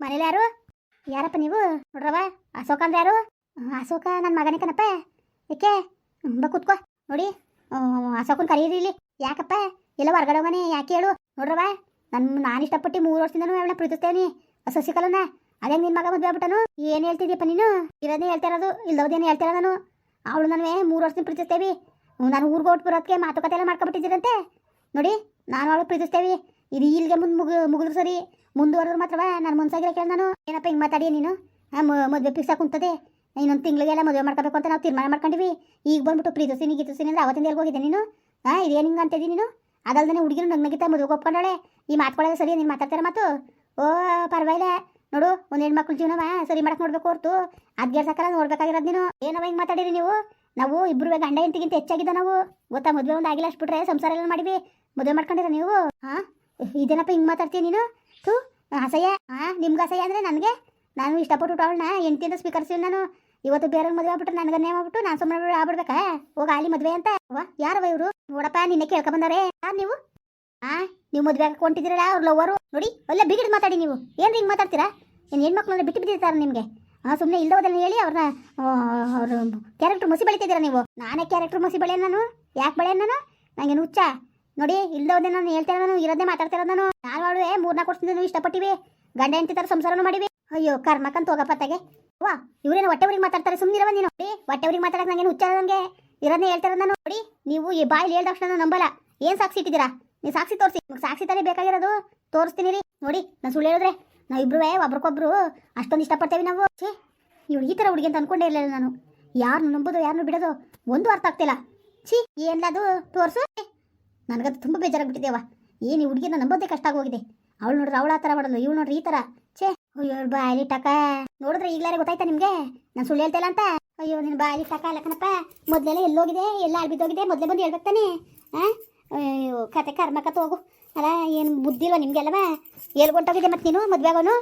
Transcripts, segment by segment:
ಮನೇಲಿ ಯಾರು? ಯಾರಪ್ಪ ನೀವು? ನೋಡ್ರವ ಅಶೋಕ ಅಂದ್ರೆ ಯಾರು? ಅಶೋಕ ನನ್ನ ಮಗನೇ ಕಣಪ್ಪ. ಏಕೆ ಬ ಕೂತ್ಕೋ. ನೋಡಿ ಅಶೋಕನ್ ಕರೀರಿ ಇಲ್ಲಿ. ಯಾಕಪ್ಪ? ಎಲ್ಲ ಹೊರಗಡೆ ಹೋಗನೆ ಯಾಕೆ ಹೇಳು? ನೋಡ್ರವ ನನ್ನ ನಾನು ಇಷ್ಟಪಟ್ಟು ಮೂರು ವರ್ಷದಿಂದನೂ ಅವಳನ್ನ ಪ್ರೀತಿಸ್ತೇನೆ. ಸಸಿಕಲನ ಅದೇ ನಿನ್ನ ಮಗ ಮದುವೆ ಆಗ್ಬಿಟ್ಟನು? ಏನು ಹೇಳ್ತಿದ್ಯಪ್ಪ ನೀನು? ಇರೋದೇ ಹೇಳ್ತಾ ಇರೋದು ಇಲ್ದೋದೇನು ಹೇಳ್ತಾ ನಾನು ಅವಳು ನನಗೆ ಮೂರು ವರ್ಷದಿಂದ ಪ್ರೀತಿಸ್ತೇವಿ. ನಾನು ಊರಿಗೆ ಹೊಟ್ಟು ಬರೋದಕ್ಕೆ ಮಾತುಕತೆ ಎಲ್ಲ ಮಾಡ್ಕೊಬಿಟ್ಟಿದ್ದೀರಂತೆ ನೋಡಿ, ನಾನು ಅವಳು ಪ್ರೀತಿಸ್ತೇವಿ. ಇದು ಇಲ್ಲಿಗೆ ಮುಂದೆ ಮುಗಿ, ಮುಗಿದ್ರು ಸರಿ ಮುಂದುವರೆದ್ರು ಮಾತ್ರವ? ನಾನು ಮುನ್ಸಾಗಿರೋ ಕೇಳ ನಾನು. ಏನಪ್ಪ ಹಿಂಗೆ ಮಾತಾಡಿ ನೀನು? ಮದುವೆ ಫಿಕ್ಸ್ ಕುಂತದೆ. ಇನ್ನೊಂದು ತಿಂಗಳಿಗೆಲ್ಲ ಮದುವೆ ಮಾಡ್ಕೋಬೇಕು ಅಂತ ನಾವು ತೀರ್ಮಾನ ಮಾಡ್ಕೊಂಡಿವಿ. ಈಗ ಬಂದ್ಬಿಟ್ಟು ಪ್ರೀತಿಸ್ತೀನಿ ಗೀತಿಸ್ತೀನಿ ಅಂದ್ರೆ ಅವತ್ತಿಂದ ಎಲ್ಲಿ ಹೋಗಿದ್ದೆ ನೀನು? ಹಾಂ ಇದೇನು ಹಿಂಗೆ ಅಂತಿದ್ದೀನಿ ನೀನು? ಅದಲ್ದೇ ಹುಡುಗಿರು ನಗ್ನಗಿತ ಮದುವೆ ಒಪ್ಕೊಂಡಾಳೆ. ಈ ಮಾತ್ಕೊಳ್ಳೋದು ಸರಿ, ನೀನು ಮಾತಾಡ್ತಾರೆ ಮಾತು? ಓ, ಪರವಾಗಿಲ್ಲ. ನೋಡು, ಒಂದು ಹೆಣ್ಮಕ್ಳು ಜೀವನವ ಸರಿ ಮಾಡಕ್ ನೋಡ್ಬೇಕು ಹೊರ್ತು. ಅದ್ಗೆ ಸಾಕಲ್ಲ ನೋಡ್ಬೇಕಾಗಿರೋದು ನೀನು. ಏನವ ಹಿಂಗೆ ಮಾತಾಡಿರಿ ನೀವು? ನಾವು ಇಬ್ರು ಗಂಡ ಹೆಂಡತಿಗಿಂತ ಹೆಚ್ಚಾಗಿದ್ದ ನಾವು. ಗೊತ್ತಾ, ಮದುವೆ ಒಂದು ಆಗಿಲ್ಲ ಅಷ್ಟು ಬಿಟ್ರೆ ಸಂಸಾರ ಎಲ್ಲ ಮಾಡಿವಿ. ಮದುವೆ ಮಾಡ್ಕೊಂಡಿರ ನೀವು? ಹಾಂ ಇದೇನಪ್ಪ ಹಿಂಗೆ ಮಾತಾಡ್ತೀಯ ನೀನು? ಥೂ ಅಸಹ್ಯ ಹಾಂ ನಿಮ್ಗೆ ಅಸಹ್ಯ ಅಂದರೆ ನನಗೆ? ನಾನು ಇಷ್ಟಪಟ್ಟು ಅವಳನ್ನ ಹೆಂಡ್ತಿಯಿಂದ ಸ್ವೀಕರಿಸಿ ನಾನು. ಇವತ್ತು ಬೇರೆ ಮದುವೆ ಆಗ್ಬಿಟ್ರೆ ನೇಮ್ ಆಗ್ಬಿಟ್ಟು ನಾನು ಸುಮ್ಮನೆ ಆಗ್ಬಿಡ್ಬೇಕಾ? ಹೋಗ ಅಲ್ಲಿ ಮದುವೆ ಅಂತ. ವಾ ಯಾರವ ಇವರು? ನೋಡಪ್ಪ, ನಿನ್ನೆ ಕೇಳ್ಕೊಂಬಂದಾರೆ ಯಾರು ನೀವು? ಆ, ನೀವು ಮದುವೆ ಹಾಕೊಂಡಿದ್ದೀರಲ್ಲ ಅವ್ರ ಲವ್ವರು ನೋಡಿ, ಒಳ್ಳೆ ಬಿಗಿಡ್ ಮಾತಾಡಿ ನೀವು. ಏನು ಹಿಂಗೆ ಮಾತಾಡ್ತೀರಾ? ಏನು ಹೆಣ್ಮಕ್ಳನ್ನ ಬಿಟ್ಟು ಬಿದ್ದಿರ್ತಾರೆ ನಿಮಗೆ? ಹಾಂ ಸುಮ್ಮನೆ ಇಲ್ಲದೋದನ್ನ ಹೇಳಿ ಅವ್ರನ್ನ ಅವರು ಕ್ಯಾರೆಕ್ಟ್ರ್ ಮಸಿ ಬೆಳಿತಿದ್ದೀರಾ ನೀವು? ನಾನೇ ಕ್ಯಾರೆಕ್ಟ್ರ್ ಮಸಿ ಬೆಳೆಯ ನಾನು? ಯಾಕೆ ಬೆಳೆಯ ನಾನು? ನನಗೆ ಹುಚ್ಚ? ನೋಡಿ ಇಲ್ಲದೋದೇ ನಾನು ಹೇಳ್ತೇನೆ ನಾನು ಇರೋದೇ ಮಾತಾಡ್ತಾ ಇರೋದು ನಾನು ನಾನು ಅವಳು ಮೂರ್ನಾಲ್ಕು ವರ್ಷದಿಂದ ಇಷ್ಟಪಟ್ಟಿವಿ. ಗಂಡ ಎಂತ ಸಂಸಾರನೂ ಮಾಡಿವಿ. ಅಯ್ಯೋ ಕರ್ಮಕ್ಕಂತ ಹೋಗಪ್ಪತ್ತಾಗೆ ವಾ ಇವ್ರೇನು ಹೊಟ್ಟೆ ಊರಿಗೆ ಮಾತಾಡ್ತಾರೆ ಇರೋ ನೀನು. ನೋಡಿ ಹೊಟ್ಟೆ ಊರಿಗೆ ಮಾತಾಡಕ್ಕೆ ನಂಗೇನು ಹುಚ್ಚಾರ ನನಗೆ ಇರೋದನ್ನೇ ಹೇಳ್ತಾರೆ ನಾನು ನೋಡಿ, ನೀವು ಈ ಬಾಯಲ್ಲಿ ಹೇಳ್ದ ತಕ್ಷಣ ನಂಬಲ್ಲ. ಏನು ಸಾಕ್ಷಿ ಇಟ್ಟಿದ್ದೀರಾ? ನೀವು ಸಾಕ್ಷಿ ತೋರಿಸಿ. ಸಾಕ್ಷಿ ತಾನೇ ಬೇಕಾಗಿರೋದು. ತೋರಿಸ್ತೀನಿ ರೀ. ನೋಡಿ, ನಾನು ಸುಳ್ಳು ಹೇಳಿದ್ರೆ ನಾವಿಬ್ರು ಒಬ್ರಿಗೊಬ್ರು ಅಷ್ಟೊಂದು ಇಷ್ಟಪಡ್ತೇವೆ ನಾವು. ಛೇ, ಇವಳು ಈ ಥರ ಹುಡುಗಿ ಅಂತ ಅನ್ಕೊಂಡೇ ಇರಲಿಲ್ಲ ನಾನು. ಯಾರನ್ನು ನಂಬೋದು ಯಾರನ್ನು ಬಿಡೋದು, ಒಂದು ಅರ್ಥ ಆಗ್ತಿಲ್ಲ. ಛೀ ಏನದು ತೋರಿಸು. ನನಗದು ತುಂಬ ಬೇಜಾರಾಗ್ಬಿಟ್ಟಿದ್ದೇವ ಏನು ಈ ಹುಡುಗಿನ ನಂಬೋದೇ ಕಷ್ಟ ಆಗೋಗಿದೆ. ಅವಳು ನೋಡಿದ್ರೆ ಅವಳ ಆ ಥರ ಮಾಡೋದು ಇವಳು ನೋಡ್ರಿ ಈ ಥರ ಛೇ, ಅಯ್ಯೋ ಬಾಯಲಿ ಟಕ. ನೋಡಿದ್ರೆ ಈಗಲಾರೇ ಗೊತ್ತಾಯ್ತಾ ನಿಮಗೆ? ನಾನು ಸುಳ್ಳು ಹೇಳ್ತಾ ಇಲ್ಲ ಅಂತ? ಅಯ್ಯೋ ನಿನ್ನ ಬಾಯಲ್ಲಿ ಟಕ ಅಲ್ಲ ಕಣಪ್ಪ. ಮೊದಲೆಲ್ಲ ಎಲ್ಲೋಗಿದೆ, ಎಲ್ಲ ಅಳ್ಬಿದ್ದೋಗಿದೆ ಮೊದಲೇ ಬಂದು ಹೇಳ್ಬೇಕು ತಾನೆ? ಹಾಂ ಅಯ್ಯೋ ಕತೆ ಕರ್ಮಕತ್ತು ಹೋಗು. ಅಲ್ಲ, ಏನು ಬುದ್ಧಿ ಇಲ್ವಾ ಎಲ್ಲಿ ಹೊಂಟೋಗಿದೆ ಮತ್ತೆ ನೀನು, ಮದುವೆ ಆಗೋನು?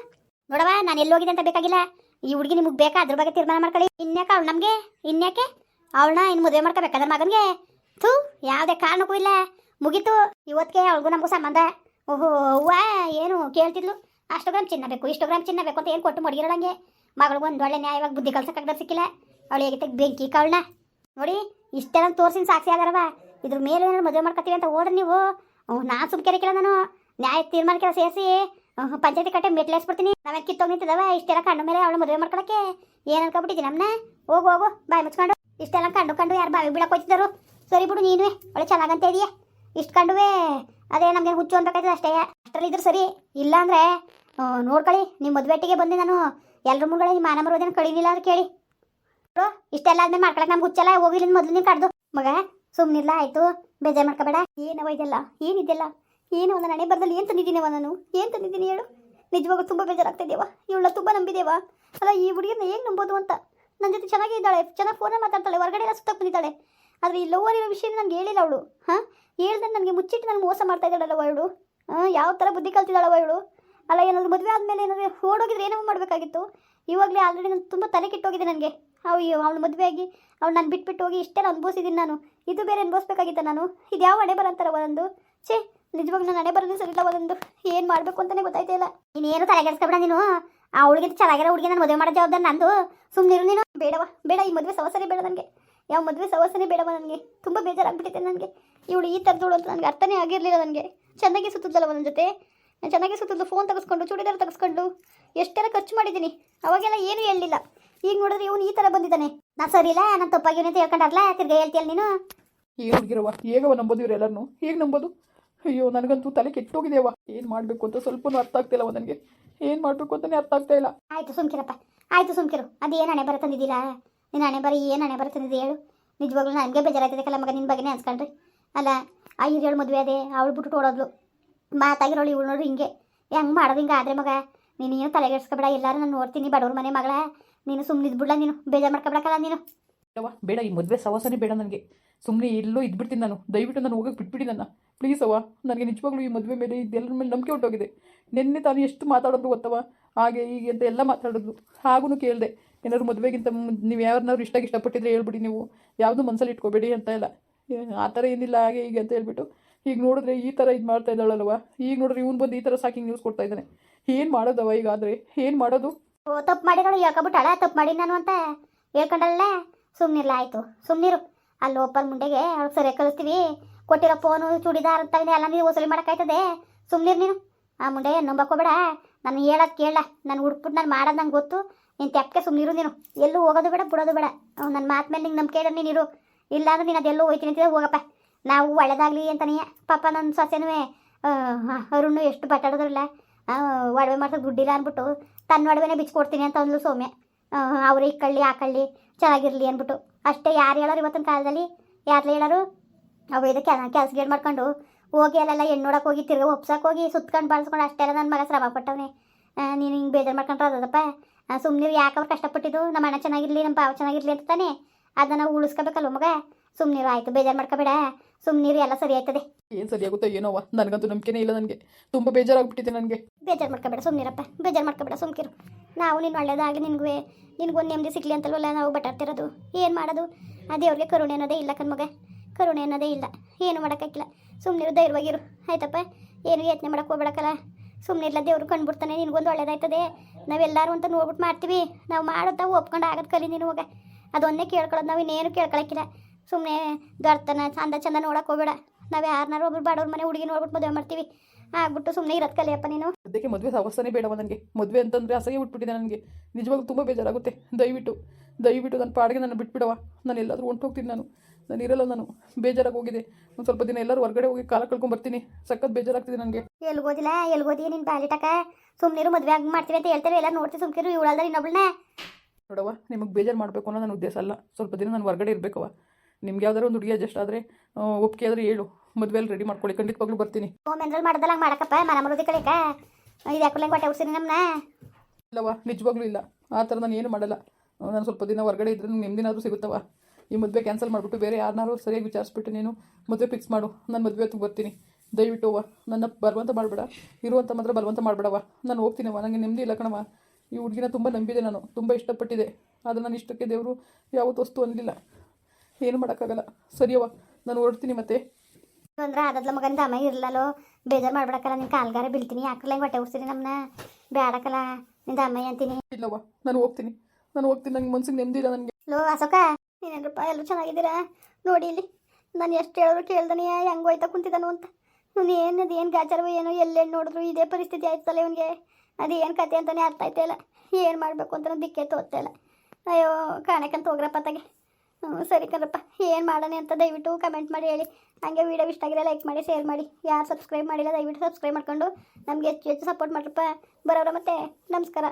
ನೋಡವ ನಾನು ಎಲ್ಲೋಗಿದೆ ಅಂತ ಬೇಕಾಗಿಲ್ಲ. ಈ ಹುಡುಗಿ ನಿಮಗೆ ಬೇಕಾ? ಅದ್ರ ಬಗ್ಗೆ ತೀರ್ಮಾನ ಮಾಡ್ಕೊಳ್ಳಿ. ಇನ್ಯಾಕೆ ಅವಳು ನಮಗೆ? ಇನ್ಯಾಕೆ? ಅವಳನ್ನ ಇನ್ನು ಮದುವೆ ಮಾಡ್ಕೋಬೇಕಾದ್ರೆ ಮಗನಿಗೆ? ಥೂ, ಯಾವುದೇ ಕಾರಣಕ್ಕೂ ಇಲ್ಲ. ಮುಗೀತು. ಇವತ್ತಿಗೆ ಅವಳಿಗೂ ನಮಗೂ ಸಂಬಂಧ. ಓಹೋ, ಅವ್ವ, ಏನು ಕೇಳ್ತಿದ್ಲು? ಅಷ್ಟು ಗ್ರಾಮ್ ಚಿನ್ನ ಬೇಕು, ಇಷ್ಟು ಗ್ರಾಮ್ ಚಿನ್ನ ಅಂತ ಏನು ಕೊಟ್ಟು ಮಡಗಿರೋಳಂಗೆ ಮಗಳಿಗೂ ಒಂದು ಒಳ್ಳೆ ನ್ಯಾಯವಾಗಿ ಬುದ್ಧಿ ಕಲ್ಸಕ್ಕಾಗ್ದ ಸಿಕ್ಕಿಲ್ಲ. ಅವಳು ಹೇಗೆ ಬೆಂಕಿ ಕಾಳನ್ನ? ನೋಡಿ ಇಷ್ಟೆಲ್ಲ ತೋರಿಸಿನ ಸಾಕ್ಷಿ ಆದಾರವ ಇದ್ರ ಮೇಲೆ ಏನಾದ್ರು ಮದುವೆ ಮಾಡ್ಕೊತೀವಿ ಅಂತ ಹೋದ್ರೆ ನೀವು. ನಾನು ಸುಮ್ಕೆರಕಿಲ್ಲ ನಾನು. ನ್ಯಾಯ ತೀರ್ಮಾನಕ್ಕೆಲ್ಲ ಸೇರಿಸಿ ಪಂಚಾಯತಿ ಕಟ್ಟೆ ಮೆಟ್ಲೇಸ್ಬಿಡ್ತೀನಿ ನಾವೇನು ಕಿತ್ತೋಗಿ ನಿಂತಿದ್ದಾವ ಇಷ್ಟೆಲ್ಲ ಕಂಡು ಮೇಲೆ ಅವಳು ಮದುವೆ ಮಾಡ್ಕೊಳಕ್ಕೆ ಏನು ಅನ್ಕೊಬಿಟ್ಟಿದ್ದೀನಿ ನಮ್ಮನ್ನ ಹೋಗು ಹೋಗು, ಬಾಯಿ ಮುಚ್ಕೊಂಡು. ಇಷ್ಟೆಲ್ಲ ಕಂಡು ಕಂಡು ಯಾರು ಬಾವಿ ಬೀಳಕ್ಕೆ ಹೋಗ್ತಿದ್ದರು ಸರಿ ಬಿಡು ನೀನು ಒಳ್ಳೆ ಚೆನ್ನಾಗಂತ ಇದೆಯಾ. ಇಷ್ಟು ಕಂಡುವೆ ಅದೇ ನಮಗೆ ಹುಚ್ಚು ಅನ್ಬೇಕಾಯ್ತದೆ ಅಷ್ಟೇ. ಅಷ್ಟರಲ್ಲಿ ಇದ್ರೆ ಸರಿ. ಇಲ್ಲ ಅಂದರೆ ನೋಡ್ಕೊಳ್ಳಿ ನಿಮ್ಮ ಮದುವೆಟ್ಟಿಗೆ ಬಂದೆ ನಾನು. ಎಲ್ಲರ ಮುಂದೆ ನಿಮ್ಮ ಮಾನ ಮರೋದೇನು ಕಳೀಲಿಲ್ಲ ಅಂತ ಕೇಳಿ. ಇಷ್ಟೆಲ್ಲ ಆದ್ಮೇಲೆ ಮಾಡ್ಕೊಳಕ್ಕೆ ನಮ್ಗೆ ಹುಚ್ಚಲ್ಲ ಹೋಗಿಲ್ಲ ಮೊದಲು ನೀನು ಕಡ್ದು. ಮಗ ಸುಮ್ಮನಿಲ್ಲ ಆಯಿತು. ಬೇಜಾರು ಮಾಡ್ಕೋಬೇಡ. ಏನವ ಇದೆಲ್ಲ? ಏನಿದೆಲ್ಲ ಏನು ಒಂದು ನಡೆ ಬರದಲ್ಲಿ ಏನು ತಂದಿದ್ದೀನವ ನಾನು? ಏನು ತಂದಿದ್ದೀನಿ ಹೇಳು? ನಿಜವಾಗ ತುಂಬ ಬೇಜಾರಾಗ್ತಿದ್ದೇವ ಇವಳ ತುಂಬ ನಂಬಿದೇವ ಅಲ್ಲ, ಈ ಹುಡುಗಿನ ಹೇಗೆ ನಂಬೋದು ಅಂತ? ನನ್ನ ಜೊತೆ ಚೆನ್ನಾಗಿ ಇದ್ದಾಳೆ. ಚೆನ್ನಾಗಿ ಫೋನೇ ಮಾತಾಡ್ತಾಳೆ. ಹೊರಗಡೆ ಎಲ್ಲ ಸುತ್ತಕ್ಕೆ ಬಂದಿದ್ದಾಳೆ ಆದರೆ ಈ ಲೋವರ್ ಇರೋ ವಿಷಯ ನನಗೆ ಹೇಳಿಲ್ಲ ಅವಳು. ಹಾಂ? ಹೇಳ್ದೆ ನನಗೆ ಮುಚ್ಚಿಟ್ಟು ನನಗೆ ಮೋಸ ಮಾಡ್ತಾ ಇದ್ದಾಳಲ್ಲ ಅವಳು ಹಾಂ? ಯಾವ ಥರ ಬುದ್ಧಿ ಕಲ್ತಿದ್ದಾಳವ ಇವಳು? ಅಲ್ಲ, ಏನಾದರೂ ಮದುವೆ ಆದಮೇಲೆ ಏನಾದರೂ ಓಡೋಗಿದ್ರೆ ಏನೋ ಮಾಡಬೇಕಾಗಿತ್ತು? ಇವಾಗಲೇ ಆಲ್ರೆಡಿ ನಾನು ತುಂಬ ತಲೆ ಕೆಟ್ಟೋಗಿದೆ ನನಗೆ. ಅಯ್ಯೋ ಅವಳು ಮದುವೆ ಆಗಿ ಅವಳು ನಾನು ಬಿಟ್ಬಿಟ್ಟು ಹೋಗಿ ಇಷ್ಟೆಲ್ಲ ಅನುಭವಿಸಿದ್ದೀನಿ ನಾನು. ಇದು ಬೇರೆ ಅನುಭವಿಸ್ಬೇಕಾಗಿತ್ತ ನಾನು? ಇದು ಯಾವ ಹಣೆ ಬರಂತಾರ ಒಂದು ಛೇ, ನಿಜವಾಗ್ಲೂ ನಾನು ಹಣೆ ಬರೋದು ಸರಿಲ್ಲ ಒಂದು ಏನು ಮಾಡಬೇಕು ಅಂತಲೇ ಗೊತ್ತಾಯ್ತಾ ಇಲ್ಲ. ನೀನೇನು ತಲೆಗೆಡ್ಸ್ಕೊಬೇಡ ನೀನು? ಆ ಹುಡುಗಿದ ಚೆನ್ನಾಗಿರೋ ಹುಡುಗಿ ನಾನು ಮದುವೆ ಮಾಡೋ ಜವಾಬ್ದಾರಿ ನಂದು. ಸುಮ್ಮನಿರು ನೀನು. ಬೇಡವಾ, ಬೇಡ ಈ ಮದುವೆ ಸವಸರಿ ಬೇಡ ನನಗೆ ಯಾವ ಮದುವೆ ಸವಾಸನೆ ಬೇಡವ ನನಗೆ? ತುಂಬ ಬೇಜಾರಾಗ್ಬಿಟ್ಟಿದೆ ನನಗೆ. ಇವಳು ಈ ಥರದವಳು ಅಂತ ನನಗೆ ಅರ್ಥನೇ ಆಗಿರಲಿಲ್ಲ ನನಗೆ. ಚೆನ್ನಾಗಿ ಸುತ್ತಿದ್ದಲ್ಲ ನನ್ನ ಜೊತೆ? ನಾನು ಚೆನ್ನಾಗಿ ಸುತ್ತಿದ್ದು ಫೋನ್ ತೆಗೆಸ್ಕೊಂಡು ಚೂಡಿದಾರ ತೆಗೆಸ್ಕೊಂಡು. ಎಷ್ಟೆಲ್ಲ ಖರ್ಚು ಮಾಡಿದ್ದೀನಿ ಅವಾಗೆಲ್ಲ ಏನು ಹೇಳಲಿಲ್ಲ. ಈಗ ನೋಡಿದ್ರೆ ಇವನು ಈ ಥರ ಬಂದಿದ್ದಾನೆ. ನಾ ಸರಿ ಇಲ್ಲ ನಾನು ತಪ್ಪಾಗಿವ್ನಿ ಅಂತ ಹೇಳ್ಕೊಂಡಾರ್ಲ ತಿರ್ಗಿ ಹೇಳ್ತೀಯಲ್ಲ ನೀನು? ಏನು ಹುಡುಗಿರವ ಹೇಗವ ನಂಬೋದು ಇವರೆಲ್ಲರನ್ನು ಹೇಗೆ ನಂಬೋದು? ಅಯ್ಯೋ ನನಗಂತೂ ತಲೆ ಕೆಟ್ಟೋಗಿದೆಯವ ಏನು ಮಾಡಬೇಕು ಅಂತ ಸ್ವಲ್ಪನೂ ಅರ್ಥ ಆಗ್ತಿಲ್ಲವ ನನಗೆ. ಏನು ಮಾಡಬೇಕು ಅಂತಲೇ ಅರ್ಥ ಆಗ್ತಾ ಇಲ್ಲ. ಆಯಿತು ಸುಮ್ಕಿರಪ್ಪ. ಆಯಿತು ಸುಮ್ಕಿರು. ಅದು ಏನು ಹಣೆ ಬರ ತಂದಿದ್ದೀರಾ? ನಿನ್ನ ಹಣೆ ಬರೀ ಏನು ಹಣೆ ಬರ ತಂದಿದೆ ಹೇಳು. ನಿಜವಾಗ್ಲೂ ನನಗೆ ಬೇಜಾರಾಯ್ತದೆ ಕಲ್ಲ ಮಗ ನಿನ್ನ ಬಗ್ಗೆನೇ ಅನ್ಸ್ಕೊಂಡ್ರಿ. ಅಲ್ಲ, ಆ ಹಿರಿಯಳು ಮದುವೆ ಅದೇ ಅವಳು ಬಿಟ್ಟು ಓಡೋದ್ಲು. ಮಾತಾಗಿರೋಳು ಇವಳು ನೋಡ್ರಿ ಹಿಂಗೆ. ಹೆಂಗೆ ಮಾಡೋದು ಹಿಂಗೆ ಆದ್ರೆ ಮಗ ನೀನು ಏನು ತಲೆಗೆಡ್ಸ್ಕೊಬೇಡ, ಎಲ್ಲರೂ ನಾನು ನೋಡ್ತೀನಿ ಬಡವ್ರ ಮನೆ ಮಗಳ. ನೀನು ಸುಮ್ಮನೆ ಇದ್ಬಿಡ್ಲ ನೀನು, ಬೇಜಾರು ಮಾಡ್ಕೊಬೇಕಲ್ಲ ನೀನು. ಬೇಡವ ಬೇಡ, ಈ ಮದುವೆ ಸವಾಸನೇ ಬೇಡ ನನಗೆ. ಸುಮ್ಮನೆ ಎಲ್ಲೋ ಇದ್ಬಿಡ್ತೀನಿ ನಾನು. ದಯವಿಟ್ಟು ನಾನು ಹೋಗಕ್ಕೆ ಬಿಟ್ಬಿಡಿ ನನ್ನ. ಪ್ಲೀಸ್ ಅವ್ವ ನನಗೆ ನಿಜವಾಗ್ಲೂ ಈ ಮದುವೆ ಮೇಲೆ ಇದೆಲ್ಲರ ಮೇಲೆ ನಂಬಿಕೆ ಹೊಟ್ಟೋಗಿದೆ ನಿನ್ನೆ ತಾನು ಎಷ್ಟು ಮಾತಾಡೋದು ಗೊತ್ತವ ಹಾಗೆ ಹೀಗೆ ಅಂತ ಎಲ್ಲ ಮಾತಾಡೋದು ಹಾಗೂ ಕೇಳಿದೆ. ಏನಾದ್ರು ಮದುವೆಗಿಂತ ನೀವು ಯಾರನ್ನಾದ್ರು ಇಷ್ಟಾಗಿ ಇಷ್ಟಪಟ್ಟಿದ್ರೆ ಹೇಳ್ಬಿಡಿ ನೀವು. ಯಾವುದು ಮನಸ್ಸಲ್ಲಿ ಇಟ್ಕೋಬೇಡಿ ಅಂತ ಇಲ್ಲ. ಆ ಥರ ಏನಿಲ್ಲ, ಹಾಗೆ ಹೀಗೆ ಅಂತ ಹೇಳ್ಬಿಟ್ಟು. ಈಗ ನೋಡಿದ್ರೆ ಈ ಥರ ಇದು ಮಾಡ್ತಾ ಇದ್ದಾಳಲ್ವ? ಈಗ ನೋಡಿದ್ರೆ ಇವ್ನು ಬಂದು ಈ ಥರ ಸಾಕಿಂಗ್ ನ್ಯೂಸ್ ಕೊಡ್ತಾ ಇದ್ದಾನೆ. ಏನು ಮಾಡೋದವ ಈಗ ಆದರೆ? ಏನು ಮಾಡೋದು? ತಪ್ಪು ಯಾಕಬಿಟ್ಟು ಹಳೆ ತಪ್ಪು ಮಾಡಿ ನಾನು ಅಂತ ಹೇಳ್ಕೊಂಡಲ್ಲೇ ಸುಮ್ಮನಿರ್ಲ ಆಯಿತು. ಸುಮ್ಮನಿರು ಅಲ್ಲಿ ಓಪನ್ ಮುಂಡೆಗೆ ಅವ್ಳು ಸರಿಯಾಗಿ ಕಳಿಸ್ತೀವಿ. ಕೊಟ್ಟಿರೋ ಫೋನು ಚೂಡಿದಾರ್ ಅಂತ ಎಲ್ಲ ನೀವು ವಸೂಲಿ ಮಾಡೋಕ್ಕಾಯ್ತದೆ. ಸುಮ್ಮನಿರು ನೀನು. ಆ ಮುಂಡೆ ನಂಬಕ್ಕೋಬೇಡ ನಾನು ಹೇಳೋದು ಕೇಳ ನಾನು ಹುಡ್ಬಿಟ್ಟು ನಾನು ಮಾಡೋದು ನಂಗೆ ಗೊತ್ತು. ನೀನು ತೆಪ್ಪಕ್ಕೆ ಸುಮ್ಮನಿರು ನೀನು. ಎಲ್ಲೂ ಹೋಗೋದು ಬೇಡ, ಬಿಡೋದು ಬೇಡ. ನನ್ನ ಮಾತು ಮೇಲೆ ನಿಂಗೆ ನಂಬಿಕೆ ನೀನು ನೀನಿರು ಇಲ್ಲ ಅಂದ್ರೆ ನೀನು ಅದೆಲ್ಲೂ ಹೋಯ್ತೀನಿ ಅಂತಿದ್ರೆ ಹೋಗಪ್ಪ. ನಾವು ಒಳ್ಳೇದಾಗಲಿ ಅಂತನೇ. ಪಾಪ ನನ್ನ ಸೊಸೆನೂ ಅರುಣ್ಣು ಎಷ್ಟು ಬಟ್ಟಾಡೋದ್ರಲ್ಲ ಒಡವೆ ಮಾಡ್ಸೋದು ದುಡ್ಡಿಲ್ಲ ಅಂದ್ಬಿಟ್ಟು ತನ್ನ ಒಡವೆನೇ ಬಿಚ್ಕೊಡ್ತೀನಿ ಅಂತ ಅಂದ್ಲು ಸೌಮ್ಯ. ಅವ್ರು ಈ ಕಳ್ಳಿ ಆ ಕಳ್ಳಿ ಚೆನ್ನಾಗಿರಲಿ ಅಂದ್ಬಿಟ್ಟು. ಅಷ್ಟೇ ಯಾರು ಹೇಳೋರು ಇವತ್ತಿನ ಕಾಲದಲ್ಲಿ? ಯಾರು ಹೇಳೋರು? ಅವು ಕೆಲಸ ಗೇಡ್ ಮಾಡ್ಕೊಂಡು ಹೋಗಿ ಅಲ್ಲೆಲ್ಲ ಹೆಣ್ಣು ನೋಡಕ್ಕೆ ಹೋಗಿ, ತಿರ್ಗಿ ಒಪ್ಸಕ್ಕೆ ಹೋಗಿ, ಸುತ್ಕೊಂಡು ಬಳಸ್ಕೊಂಡು ಅಷ್ಟೆಲ್ಲ ನನ್ನ ಮಗ ಶ್ರಮ ಪಟ್ಟವನೆ. ನೀನು ಹಿಂಗೆ ಬೇಜಾರು ಮಾಡ್ಕೊಂಡ್ರೆ ಅದಪ್ಪ. ಸುಮ್ಮನೆ ಯಾಕೆ ಅವ್ರು ಕಷ್ಟಪಟ್ಟಿದ್ದು? ನಮ್ಮ ಅಣ್ಣ ಚೆನ್ನಾಗಿರಲಿ ನಮ್ಮ ಪಾವ ಚೆನ್ನಾಗಿರ್ಲಿ ಅಂತ ತಾನೆ. ಅದನ್ನ ನಾವು ಉಳಿಸ್ಕೋಬೇಕಲ್ವ ಮಗ? ಸುಮ್ಮನೆ ಆಯ್ತು ಬೇಜಾರು ಮಾಡ್ಕೋಬೇಡ. ಸುಮ್ಮನೆ ಎಲ್ಲ ಸರಿ ಆಯ್ತದೆ. ಏನು ಆಗುತ್ತೆ ಏನೋವ ನನಗಂತೂ ನಂಬಿಕೆನೇ ಇಲ್ಲ ನನಗೆ. ತುಂಬ ಬೇಜಾರಾಗ್ಬಿಟ್ಟಿದೆ ನನಗೆ. ಬೇಜಾರು ಮಾಡ್ಕೋಬೇಡ ಸುಮ್ಮನಿರಪ್ಪ ಬೇಜಾರು ಮಾಡ್ಕೋಬೇಡ ಸುಮ್ಕಿರು. ನಾವು ನಿನ್ನ ಒಳ್ಳೇದಾಗಲಿ ನಿನಗೂ ನಿನಗೊಂದು ನೆಮ್ಮದಿ ಸಿಗಲಿ ಅಂತಲ್ವಲ್ಲ ನಾವು ಬಟಾಡ್ತಿರೋದು. ಏನು ಮಾಡೋದು? ಅದೇ ಅವ್ರಿಗೆ ಕರುಣೆ ಅನ್ನೋದೇ ಇಲ್ಲ ಕಣ್ಮಗ ಕರುಣೆ ಅನ್ನೋದೇ ಇಲ್ಲ. ಏನು ಮಾಡೋಕ್ಕಾಗಿಲ್ಲ ಸುಮ್ಮನಿರು ಧೈರ್ಯವಾಗಿರು. ಆಯ್ತಪ್ಪ? ಏನು ಯೋಚನೆ ಮಾಡಕ್ಕೆ ಹೋಗ್ಬೇಡಕ್ಕಲ್ಲ? ಸುಮ್ಮನೆ ಇಲ್ಲ ದೇವ್ರು ಕಂಡ್ಬಿಡ್ತಾನೆ, ನಿನಗೊಂದು ಒಳ್ಳೇದಾಯ್ತದೆ. ನಾವೆಲ್ಲರೂ ಅಂತ ನೋಡ್ಬಿಟ್ಟು ಮಾಡ್ತೀವಿ. ನಾವು ಮಾಡೋದ ಒಪ್ಕೊಂಡು ಆಗದ್ ಕಲಿ ನೀನು ಹೋಗ ಅದೊಂದೇ ಕೇಳ್ಕೊಳ್ಳೋದು ನಾವು, ಇನ್ನೇನು ಕೇಳ್ಕೊಳಕ್ಕಿಲ್ಲ. ಸುಮ್ಮನೆ ದರ್ತನ ಚಂದ ಚಂದ ನೋಡಕ್ಕೆ ಹೋಗ್ಬೇಡ. ನಾವು ಯಾರನ್ನಾರು ಒಬ್ರು ಬಾಡೋರ್ ಮನೆ ಹುಡುಗಿ ನೋಡ್ಬಿಟ್ಟು ಮದುವೆ ಮಾಡ್ತೀವಿ. ಆಗ್ಬಿಟ್ಟು ಸುಮ್ಮನೆ ಇರೋದು ಕಲಿಯಪ್ಪ ನೀನು. ಅದಕ್ಕೆ ಮದುವೆ ಅವಸ್ಥೆನೇ ಬೇಡವ ನನಗೆ. ಮದುವೆ ಅಂತಂದ್ರೆ ಅಸಹ್ಯ ಬಿಟ್ಬಿಟ್ಟಿದೆ ನನಗೆ. ನಿಜವಾಗ್ಲೂ ತುಂಬ ಬೇಜಾರಾಗುತ್ತೆ. ದಯವಿಟ್ಟು ದಯವಿಟ್ಟು ನನ್ನ ಪಾಡಿಗೆ ನನ್ನ ಬಿಟ್ಬಿಡವ. ನಾನು ಎಲ್ಲಾದರೂ ಹೊಂಟೋಗ್ತೀನಿ ನಾನು. ನಾನು ಇರಲ್ಲ ನಾನು. ಬೇಜಾರಾಗಿ ಹೋಗಿದೆ. ಒಂದು ಸ್ವಲ್ಪ ದಿನ ಎಲ್ಲರೂ ಹೊರಗಡೆ ಹೋಗಿ ಕಾಲ ಕಳ್ಕೊಂಡು ಬರ್ತೀನಿ. ಸಖತ್ ಬೇಜಾರಾಗ್ತಿದೆ ನನಗೆ ಎಲ್ಗೋದಿಲ್ಲ ಎಲ್ಗೋದಿ ನೀನು ಸುಮ್ಮನೆ ಸುಮ್ಮನಿರು ಮದುವೆ ಆಗಿ ಮಾಡ್ತೀವಿ ಅಂತ ಹೇಳ್ತಾರೆ. ಎಲ್ಲ ನೋಡ್ತೀವಿ ಸುಮ್ಕಿರು ಇವಳಲ್ಲ ಇನ್ನೊಬ್ಳನ್ನ. ನೋಡವ್ವ ನಿಮಗೆ ಬೇಜಾರು ಮಾಡಬೇಕು ಅನ್ನೋ ನನ್ನ ಉದ್ದೇಶ ಅಲ್ಲ. ಸ್ವಲ್ಪ ದಿನ ನಾನು ಹೊರಗಡೆ ಇರಬೇಕವ ನಿಮ್ಗೆ ಯಾವ್ದಾದ್ರು ಒಂದು ಹುಡುಗಿ ಅಡ್ಜಸ್ಟ್ ಆದರೆ ಒಪ್ಪಿಗೆ ಆದರೆ ಹೇಳು. ಮದುವೆಯಲ್ಲಿ ರೆಡಿ ಮಾಡ್ಕೊಳ್ಳಿ. ಖಂಡಿತವಾಗ್ಲೂ ಬರ್ತೀನಿ. ಹೋಮೆಂದ್ರಲ್ಲಿ ಮಾಡ್ದಲ್ಲ ಹಂಗೆ ಮಾಡಕಪ್ಪ. ಮನ ಮರುದಿ ಕಳಿಕ ಇದು ಯಾಕುಲಂಗೆ ಹೊಟ್ಟೆ ಉಡ್ಸಿನಿ ನಮ್ಮನ್ನ ಇಲ್ಲವ ನಿಜವಾಗ್ಲೂ ಇಲ್ಲ. ಆ ಥರ ನಾನು ಏನು ಮಾಡಲ್ಲ. ನಾನು ಸ್ವಲ್ಪ ದಿನ ಹೊರಗಡೆ ಇದ್ರೆ ನಂಗೆ ನೆಮ್ಮದಿನಾದರೂ ಸಿಗುತ್ತವ ಈ ಮದುವೆ ಕ್ಯಾನ್ಸಲ್ ಮಾಡಿಬಿಟ್ಟು ಬೇರೆ ಯಾರನ್ನಾರು ಸರಿಯಾಗಿ ವಿಚಾರಿಸ್ಬಿಟ್ಟು ನೀನು ಮದುವೆ ಫಿಕ್ಸ್ ಮಾಡು. ನಾನು ಮದುವೆ ಹೊತ್ತಿಗೆ ಬರ್ತೀನಿ. ದಯವಿಟ್ಟು ಅವ್ವ. ನನ್ನ ಬಲವಂತ ಮಾಡಬೇಡ. ಇರುವಂಥ ಮಾತ್ರ ಬಲವಂತ ಮಾಡಬೇಡವ ನಾನು ಹೋಗ್ತೀನವ್ವ ನನಗೆ ನೆಮ್ಮದಿ ಇಲ್ಲ ಕಣವ ಈ ಹುಡುಗಿನ ತುಂಬ ನಂಬಿದೆ ನಾನು. ತುಂಬ ಇಷ್ಟಪಟ್ಟಿದೆ. ಆದರೆ ನಾನು ಇಷ್ಟಕ್ಕೆ ದೇವರು ಯಾವತ್ತು ವಸ್ತು ಅನ್ನಲಿಲ್ಲ ಏನು ಮಾಡೋಕ್ಕಾಗಲ್ಲ. ಸರಿಯವ್ವ ನಾನು ಹೊರಡ್ತೀನಿ ಮತ್ತೆ. ಅಂದ್ರೆ ಅದದ್ಲ ಮಗನ ಅಮ್ಮ ಇರ್ಲಲ್ಲೋ? ಬೇಜಾರು ಮಾಡ್ಬಿಡಕ್ಕಲ್ಲ. ನಿನ್ನ ಕಾಲ್ಗಾರ ಬೀಳ್ತೀನಿ. ಯಾಕುಲಂಗೆ ಹೊಟ್ಟೆ ಉಡ್ಸಿನಿ ನಮ್ಮನ್ನ ಬೇಡಕ್ಕಲ್ಲ ನಿಂದ ದಮ್ಮ ಅಂತೀನಿ. ಇಲ್ಲವ್ವ ನಾನು ಹೋಗ್ತೀನಿ. ನಾನು ಹೋಗ್ತೀನಿ. ನಂಗೆ ಮನ್ಸಿಗೆ ನೆಮ್ಮದಿ ಇಲ್ಲ ನನಗೆ. ಲೋ ಅಶೋಕ. ನೀನೇನ್ರಪ್ಪ ಎಲ್ಲರೂ ಚೆನ್ನಾಗಿದ್ದೀರಾ? ನೋಡಿ ಇಲ್ಲಿ, ನಾನು ಎಷ್ಟು ಹೇಳಿದ್ರು ಕೇಳ್ದಾನೆ, ಹೆಂಗೆ ಹೋಯ್ತಾ ಕುಂತಿದ್ದಾನು ಅಂತ. ಇವನು ಏನು ಅದು ಏನು ಗಾಚಾರವೋ ಏನೋ ಎಲ್ಲೆಲ್ಲಿ ನೋಡಿದ್ರು ಇದೇ ಪರಿಸ್ಥಿತಿ ಆಯ್ತಲ್ಲ ಇವನಿಗೆ ಅದು ಏನು ಕತೆ ಅಂತಲೇ ಅರ್ಥ ಆಯ್ತಾ ಇಲ್ಲ. ಏನು ಮಾಡಬೇಕು ಅಂತ ನಾನು ದಿಕ್ಕೇ ತೋರ್ತಾ ಇಲ್ಲ. ಅಯ್ಯೋ ಕಾಣಕ್ಕಂತ ಹೋಗ್ರಪ್ಪ ತಗೆ. ಹ್ಞೂ ಸರಿ ಕಣಪ್ಪ, ಏನು ಮಾಡೋಣ ಅಂತ ದಯವಿಟ್ಟು ಕಮೆಂಟ್ ಮಾಡಿ, ಹೇಳಿ. ಹಂಗೆ ವೀಡಿಯೋ ಇಷ್ಟ ಆಗಿರೋ ಲೈಕ್ ಮಾಡಿ ಶೇರ್ ಮಾಡಿ. ಯಾರು ಸಬ್ಸ್ಕ್ರೈಬ್ ಮಾಡಿಲ್ಲ, ದಯವಿಟ್ಟು ಸಬ್ಸ್ಕ್ರೈಬ್ ಮಾಡ್ಕೊಂಡು. ನಮಗೆ ಹೆಚ್ಚು ಹೆಚ್ಚು ಸಪೋರ್ಟ್ ಮಾಡ್ರಪ್ಪ. ಬರೋರ ಮತ್ತೆ, ನಮಸ್ಕಾರ.